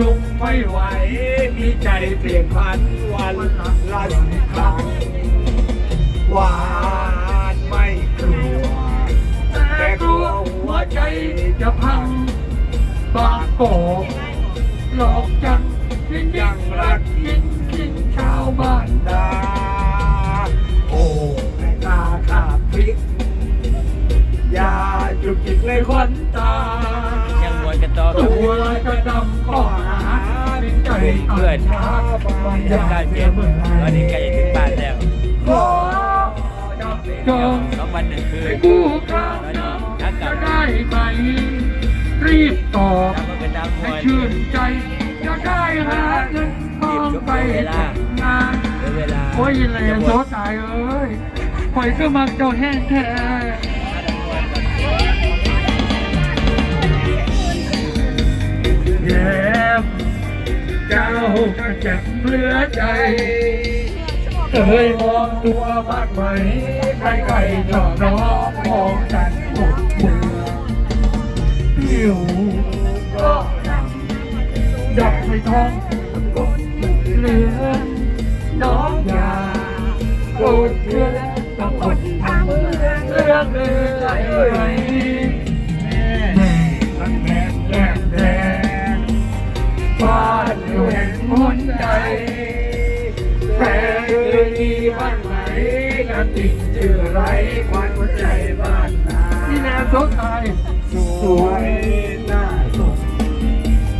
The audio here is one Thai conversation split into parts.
รุงไม่ไหว มีใจเปลี่ยนพันวันละสิครั้งหวานไม่กลัว แต่กลัวหัวใจจะพัง บางโกอกหลอกจังยิ่งยังรักยิ่งยิ่งชาวบ้านดาโอ้แม่ตาขาดพริกอย่าจุกจิกเลยควันตา ยังวนกันต่อครับตัวจะดำข้อหา เป็นใจเพื่อนช้าบางอจัย่าดงการเปลี่ยนตอนนี้ใกล้จะถึงบ้านแล้วขอจำจองสองวันหนึ่งคืให้นกูคราวหน้าจะได้ไหมรีบตอบทำมันเป็นน้ำมให้วยชื่นใจ จะได้หาเงินทองไปแต่งงานเหลือเวลาโอ้ยเลยโซตายเอ้ยปล่อยก็มักเจ้าแห้งแท้ ก็เจ็บเหลือใจ เคยมองตัวบ้างไหมใครๆชอบน้องมองกันหมดเบื่อผิวก็ดำดับในท้องกดเหลือ น้องอย่าโกรธเพื่อนต้องคนทำเรื่องเลยไห มีบ้านไหนกันติดชื่อไรควันใจบ้านนาที่นวโซตายสวยน่าสน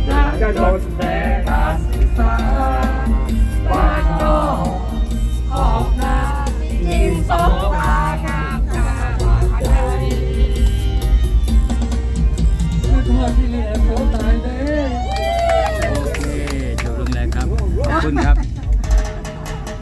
น่าจะทนแต่ตาสีฟ้าบ้านนอกออกนายิ้มสองตางามตาบาดใจคือทอดที่เหลือโซตายเด้โอเคจบลงแล้วครับขอบคุณครับ